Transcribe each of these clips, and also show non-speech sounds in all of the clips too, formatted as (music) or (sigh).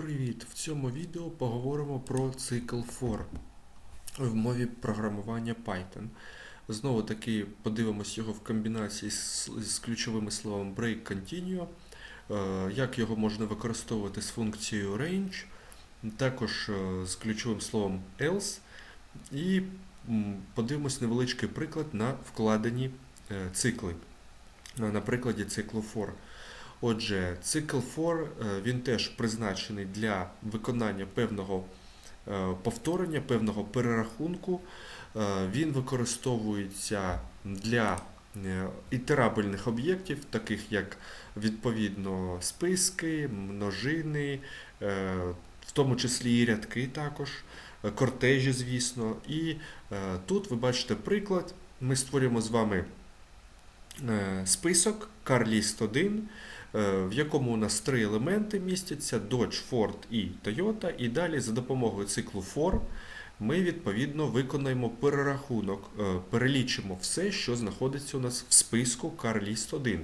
Привіт! В цьому відео поговоримо про цикл for в мові програмування Python. Знову таки подивимось його в комбінації з, з ключовими словом break continue, е, як його можна використовувати з функцією range, також е, з ключовим словом else. І подивимось невеличкий приклад на вкладені е, цикли. На прикладі циклу for. Отже, цикл for е, він теж призначений для виконання певного е, повторення, певного перерахунку. Е, Він використовується для ітерабельних об'єктів, таких як відповідно списки, множини, в тому числі і рядки також, кортежі, звісно. І тут ви бачите приклад. Ми створюємо з вами список CarList 1, е, в якому у нас три елементи містяться: Dodge, Ford і Toyota. І далі за допомогою циклу for ми відповідно виконаємо перерахунок, е, перелічимо все, що знаходиться у нас в списку CarList 1.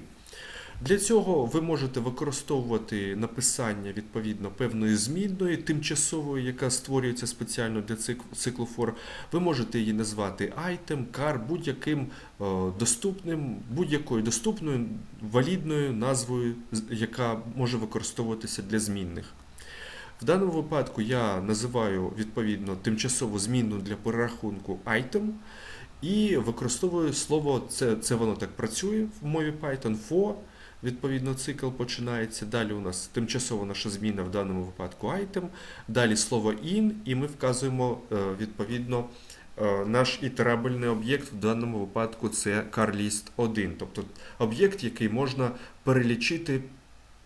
Для цього ви можете використовувати написання відповідно певної змінної, тимчасової, яка створюється спеціально для цик- циклу for. Ви можете її назвати item, car, будь-яким е, доступним, будь-якою доступною валідною назвою, яка може використовуватися для змінних. В даному випадку я називаю відповідно тимчасову змінну для перерахунку item і використовую слово, це, це воно так працює в мові Python for. Відповідно, цикл починається. Далі у нас тимчасово наша зміна в даному випадку item. Далі слово in, і ми вказуємо е, відповідно е, наш ітерабельний об'єкт. В даному випадку це CarList 1, тобто об'єкт, який можна перелічити,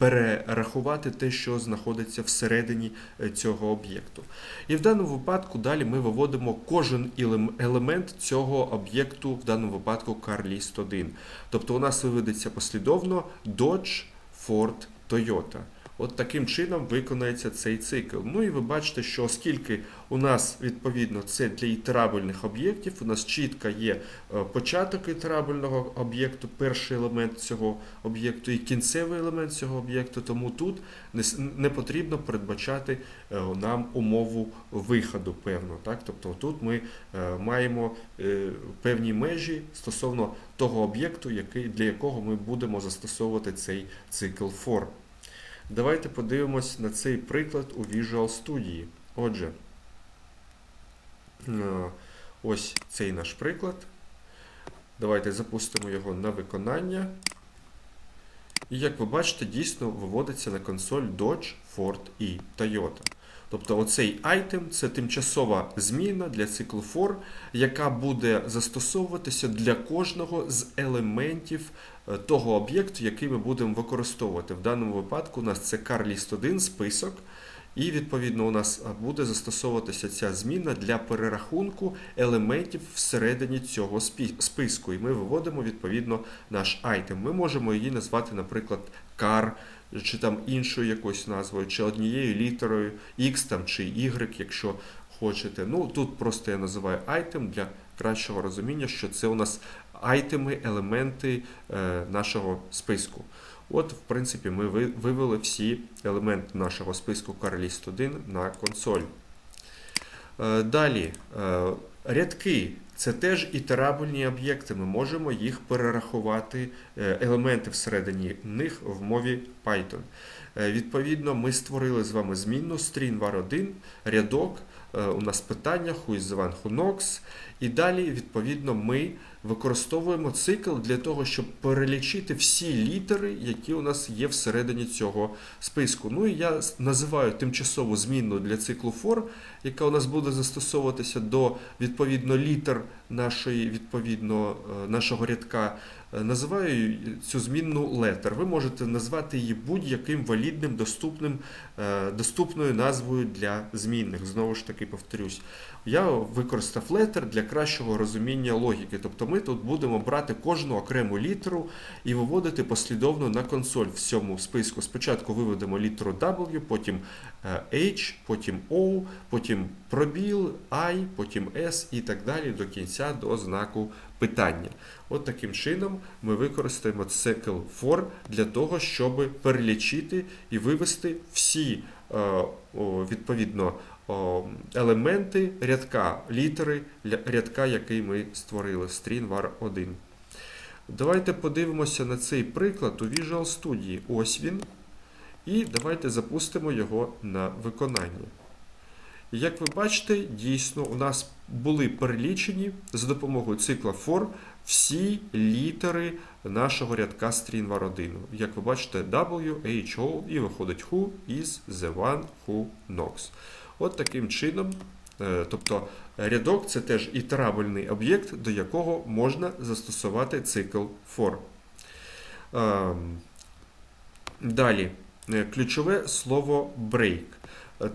перерахувати те, що знаходиться всередині е, цього об'єкту. І в даному випадку далі ми виводимо кожен елемент цього об'єкту, в даному випадку CarList 1. Тобто у нас виведеться послідовно Dodge, Ford, Toyota. От таким чином виконається цей цикл. Ну і ви бачите, що оскільки у нас відповідно це для ітерабельних об'єктів, у нас чітко є е, початок ітерабельного об'єкту, перший елемент цього об'єкту і кінцевий елемент цього об'єкту, тому тут не, потрібно передбачати е, нам умову виходу певну. Так? Тобто тут ми е, маємо певні межі стосовно того об'єкту, для якого ми будемо застосовувати цей цикл for. Давайте подивимось на цей приклад у Visual Studio. Отже, е, ось цей наш приклад. Давайте запустимо його на виконання. І як ви бачите, дійсно виводиться на консоль Dodge, Ford і Toyota. Тобто оцей item це тимчасова зміна для циклу for, яка буде застосовуватися для кожного з елементів е, того об'єкту, який ми будемо використовувати. В даному випадку у нас це CarList 1 список, і відповідно у нас е, буде застосовуватися ця зміна для перерахунку елементів всередині цього списку. І ми виводимо відповідно наш item. Ми можемо її назвати, наприклад, car, чи там іншою якоюсь назвою, чи однією літерою X там, чи Y, якщо хочете. Ну тут просто я називаю item для кращого розуміння, що це у нас айтеми, елементи е, нашого списку. От, в принципі, ми вивели всі елементи нашого списку CarList 1 на консоль. Е, Далі, е, рядки це теж ітерабельні об'єкти. Ми можемо їх перерахувати, е, елементи всередині них в мові Python. Е, Відповідно, ми створили з вами змінну string var1, рядок. Е, У нас питання who is the one. І далі, відповідно, ми використовуємо цикл для того, щоб перелічити всі літери, які у нас є всередині цього списку. Ну і я називаю тимчасову змінну для циклу for, яка у нас буде застосовуватися до відповідно літер нашої, відповідно, е, нашого рядка. Е, Називаю цю змінну letter. Ви можете назвати її будь-яким валідним, доступним, е, доступною назвою для змінних. Знову ж таки повторюсь. Я використав letter для кращого розуміння логіки. Тобто ми тут будемо брати кожну окрему літеру і виводити послідовно на консоль в цьому списку. Спочатку виведемо літеру W, потім е, H, потім O, потім пробіл, I, потім S і так далі до кінця до знаку питання. От таким чином ми використаємо цикл for для того, щоб перелічити і вивести всі е, відповідно елементи рядка, літери рядка, який ми створили, var 1. Давайте подивимося на цей приклад у Visual Studio. Ось він. І давайте запустимо його на виконання. Як ви бачите, дійсно у нас були перелічені за допомогою цикла for всі літери нашого рядка string var 1. Як ви бачите, W, H, O і виходить who is the one who knocks. От таким чином, е, тобто рядок це теж ітерабельний об'єкт, до якого можна застосувати цикл for. Ем, Далі, е, ключове слово break.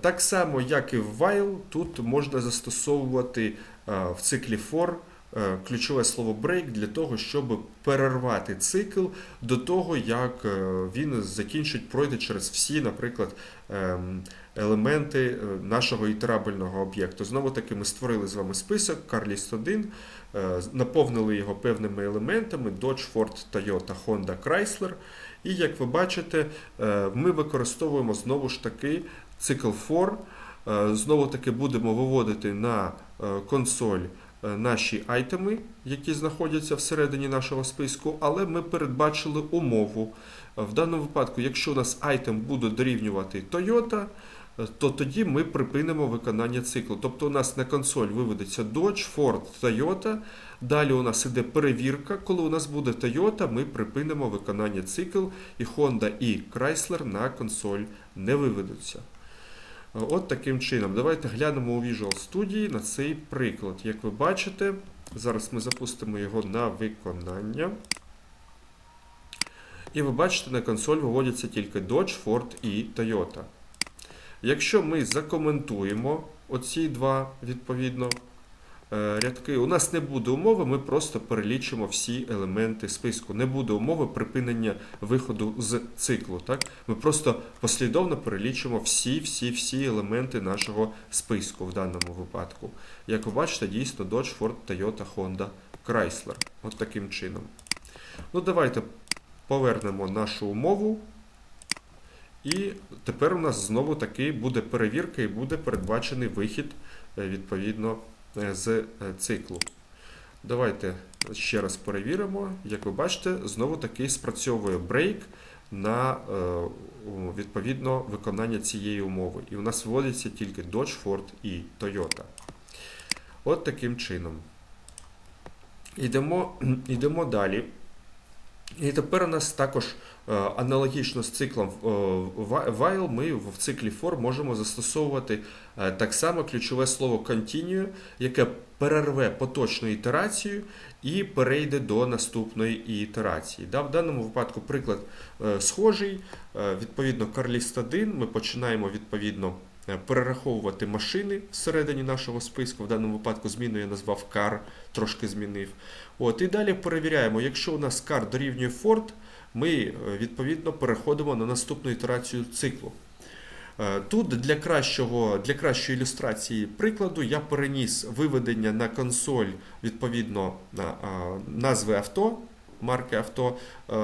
Так само, як і в while, тут можна застосовувати е, в циклі for е, ключове слово break для того, щоб перервати цикл до того, як е, він закінчить, пройде через всі, наприклад, ем, елементи нашого ітерабельного об'єкту. Знову таки, ми створили з вами список CarList 1, е, наповнили його певними елементами Dodge, Ford, Toyota, Honda, Chrysler. І як ви бачите, ми використовуємо знову ж таки цикл for. Е, Знову таки будемо виводити на е, консоль е, наші айтеми, які знаходяться всередині нашого списку, але ми передбачили умову. В даному випадку, якщо у нас айтем буде дорівнювати Toyota, то тоді ми припинимо виконання циклу. Тобто у нас на консоль виведеться Dodge, Ford, Toyota. Далі у нас іде перевірка. Коли у нас буде Toyota, ми припинимо виконання цикл, і Honda і Chrysler на консоль не виведуться. От таким чином. Давайте глянемо у Visual Studio на цей приклад. Як ви бачите, зараз ми запустимо його на виконання. І ви бачите, на консоль виводяться тільки Dodge, Ford і Toyota. Якщо ми закоментуємо оці два відповідно рядки, у нас не буде умови, ми просто перелічимо всі елементи списку. Не буде умови припинення виходу з циклу. Так? Ми просто послідовно перелічимо всі-всі-всі елементи нашого списку в даному випадку. Як ви бачите, дійсно Dodge, Ford, Toyota, Honda, Chrysler. От таким чином. Ну, давайте повернемо нашу умову. І тепер у нас знову таки буде перевірка і буде передбачений вихід е, відповідно е, з е, циклу. Давайте ще раз перевіримо. Як ви бачите, знову таки спрацьовує брейк на е, відповідно виконання цієї умови. І у нас вводиться тільки Dodge, Ford і Toyota. От таким чином. Йдемо, йдемо далі. І тепер у нас також е, аналогічно з циклом е, while ми в циклі for можемо застосовувати е, так само ключове слово continue, яке перерве поточну ітерацію і перейде до наступної ітерації. В даному випадку приклад е, схожий. Е, Відповідно, CarList 1 ми починаємо відповідно е, перераховувати машини всередині нашого списку. В даному випадку зміну я назвав car, трошки змінив. От, і далі перевіряємо, якщо у нас car дорівнює Ford, ми е, відповідно переходимо на наступну ітерацію циклу. Е, Тут для, кращого, для кращої ілюстрації прикладу я переніс виведення на консоль відповідно на назви авто, марки авто е,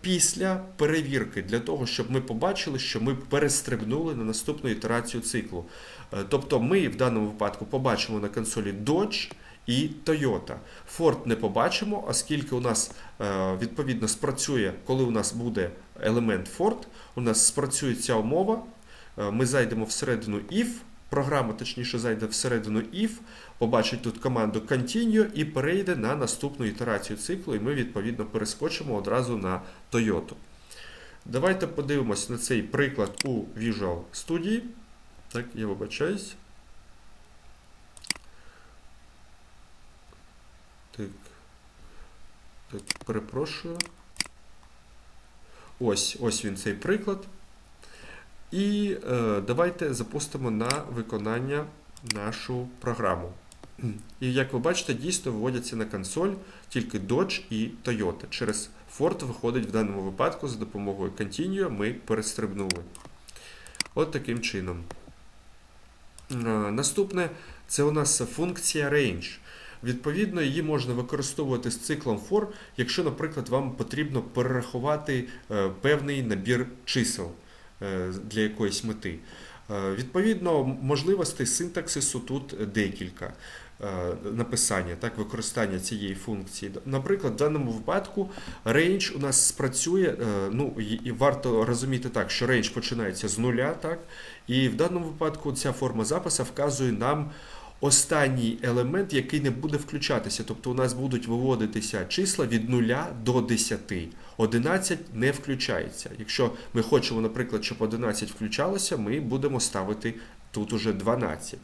після перевірки, для того, щоб ми побачили, що ми перестрибнули на наступну ітерацію циклу. Е, Тобто ми в даному випадку побачимо на консолі Dodge і Toyota. Ford не побачимо, оскільки у нас е, відповідно спрацює, коли у нас буде елемент Ford, у нас спрацює ця умова. Ми зайдемо всередину if, програма точніше зайде всередину if, побачить тут команду continue і перейде на наступну ітерацію циклу, і ми відповідно перескочимо одразу на Toyota. Давайте подивимось на цей приклад у Visual Studio. Так, я вибачаюсь. Так. Так, перепрошую. Ось, ось він цей приклад. І е, давайте запустимо на виконання нашу програму. І як ви бачите, дійсно виводяться на консоль тільки Dodge і Toyota. Через Ford виходить в даному випадку за допомогою Continue ми перестрибнули. От таким чином. Е, Наступне це у нас функція range. Відповідно, її можна використовувати з циклом for, якщо, наприклад, вам потрібно перерахувати е, певний набір чисел. Е, для якоїсь мети. Е, Відповідно, можливостей синтаксису тут декілька е, написання, так, використання цієї функції. Наприклад, в даному випадку range у нас спрацює, ну і варто розуміти так, що range починається з нуля, так, і в даному випадку ця форма запису вказує нам останній елемент, який не буде включатися. Тобто у нас будуть виводитися числа від 0 до 10. 11 не включається. Якщо ми хочемо, наприклад, щоб 11 включалося, ми будемо ставити тут уже 12.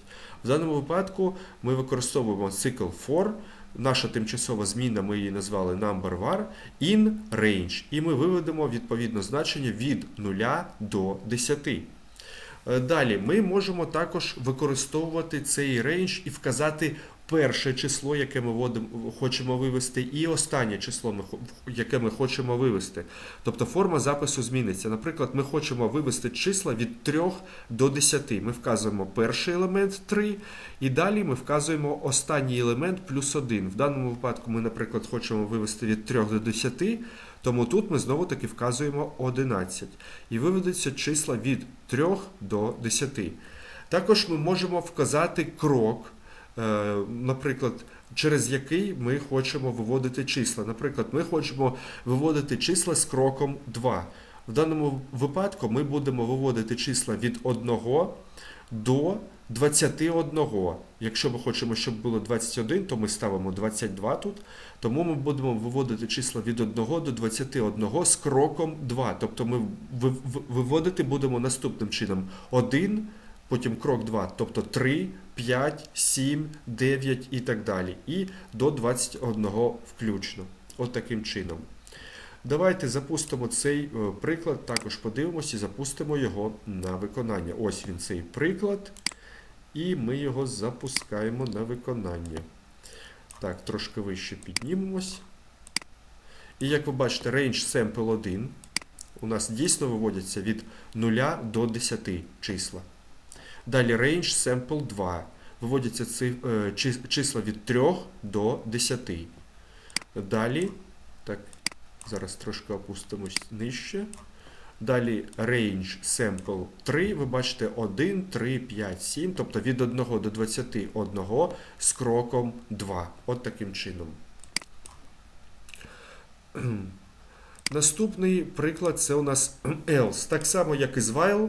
В даному випадку ми використовуємо цикл for. Наша тимчасова зміна, ми її назвали number var, in range. І ми виведемо відповідно значення від 0 до 10. Е, Далі ми можемо також використовувати цей рейндж і вказати перше число, яке ми хочемо вивести, і останнє число, яке ми хочемо вивести. Тобто форма запису зміниться. Наприклад, ми хочемо вивести числа від 3 до 10. Ми вказуємо перший елемент 3, і далі ми вказуємо останній елемент плюс 1. В даному випадку ми, наприклад, хочемо вивести від 3 до 10. Тому тут ми знову таки вказуємо 11 і виведуться числа від 3 до 10. Також ми можемо вказати крок, е, наприклад, через який ми хочемо виводити числа. Наприклад, ми хочемо виводити числа з кроком 2. В даному випадку ми будемо виводити числа від 1 до 21. Якщо ми хочемо, щоб було 21, то ми ставимо 22 тут. Тому ми будемо виводити числа від 1 до 21 з кроком 2. Тобто ми ви- ви- виводити будемо наступним чином: 1, потім крок 2, тобто 3, 5, 7, 9 і так далі. І до 21 включно. От таким чином. Давайте запустимо цей е, приклад, також подивимося і запустимо його на виконання. Ось він цей приклад. І ми його запускаємо на виконання. Так, трошки вище піднімемось. І як ви бачите, range sample 1 у нас дійсно виводяться від 0 до 10 числа. Далі range sample 2 виводяться е, числа від 3 до 10. Далі, так, зараз трошки опустимось нижче. Далі range sample 3, ви бачите 1, 3, 5, 7, тобто від 1 до 21 з кроком 2. От таким чином. Наступний приклад це у нас (clears throat) else. Так само, як і з while,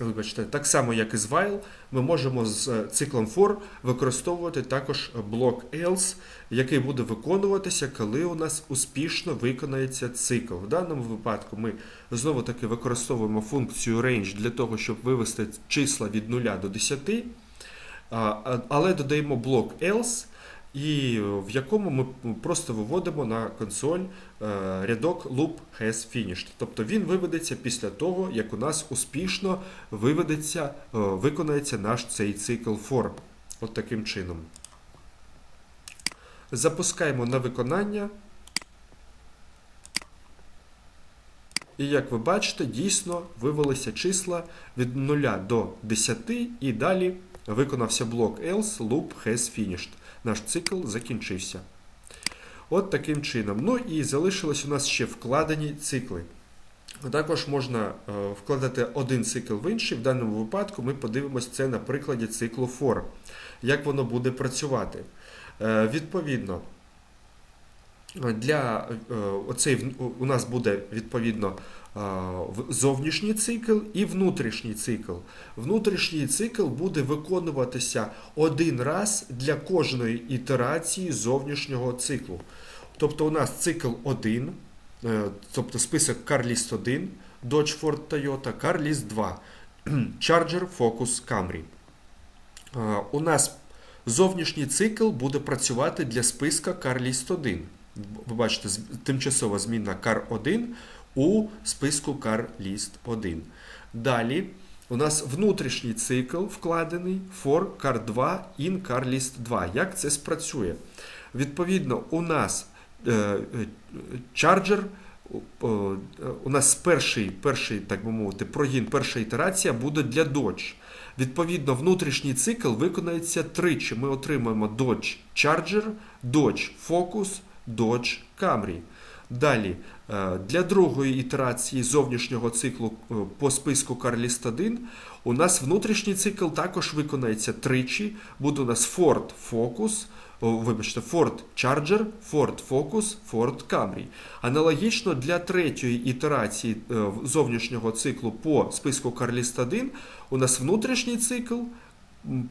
вибачте, так само, як і з while, ми можемо з е, циклом for використовувати також блок else, який буде виконуватися, коли у нас успішно виконається цикл. В даному випадку ми знову таки використовуємо функцію range для того, щоб вивести числа від 0 до 10, а, а- але додаємо блок else, і в якому ми просто виводимо на консоль е, рядок loop has finished. Тобто він виведеться після того, як у нас успішно виведеться, е, виконається наш цей цикл for. От таким чином. Запускаємо на виконання. І як ви бачите, дійсно вивелися числа від 0 до 10 і далі виконався блок else loop has finished. Наш цикл закінчився. От таким чином. Ну і залишилось у нас ще вкладені цикли. Також можна е, вкладати один цикл в інший. В даному випадку ми подивимося це на прикладі циклу for. Як воно буде працювати. Е, Відповідно, для е, оцей у нас буде відповідно зовнішній цикл і внутрішній цикл. Внутрішній цикл буде виконуватися один раз для кожної ітерації зовнішнього циклу. Тобто у нас цикл 1, е, тобто список CarList 1, Dodge Ford Toyota, CarList 2, (clears throat) Charger Focus Camry. Е, У нас зовнішній цикл буде працювати для списка CarList 1. Ви бачите, тимчасова зміна car1 у списку CarList 1. Далі у нас внутрішній цикл вкладений for car2 in CarList 2. Як це спрацює? Відповідно, у нас е, е, Charger, е, у нас перший, перший, так би мовити, прогін, перша ітерація буде для Dodge. Відповідно, внутрішній цикл виконається тричі. Ми отримаємо Dodge Charger, Dodge Focus, Dodge Camry. Далі Для другої ітерації зовнішнього циклу е, по списку CarList 1 у нас внутрішній цикл також виконається тричі. Буде у нас Ford Focus, вибачте, Ford Charger, Ford Focus, Ford Camry. Аналогічно для третьої ітерації е, зовнішнього циклу по списку CarList 1 у нас внутрішній цикл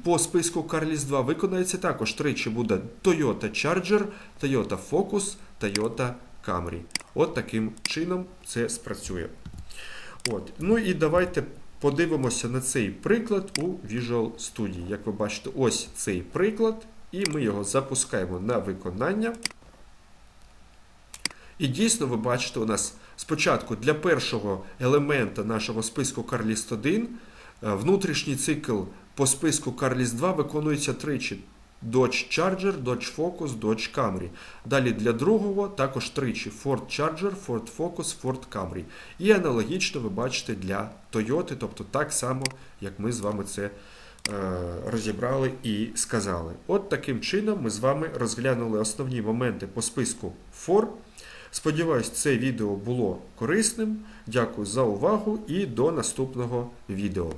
по списку CarList 2 виконається також тричі буде Toyota Charger, Toyota Focus, Toyota Camry. От таким чином це спрацює. От. Ну і давайте подивимося на цей приклад у Visual Studio. Як ви бачите, ось цей приклад, і ми його запускаємо на виконання. І дійсно, ви бачите, у нас спочатку для першого елемента нашого списку CarList 1 е, внутрішній цикл по списку CarList 2 виконується тричі. Dodge Charger, Dodge Focus, Dodge Camry. Далі для другого також тричі Ford Charger, Ford Focus, Ford Camry. І аналогічно ви бачите для Toyota, тобто так само, як ми з вами це е, розібрали і сказали. От таким чином ми з вами розглянули основні моменти по списку FOR. Сподіваюсь, це відео було корисним. Дякую за увагу і до наступного відео.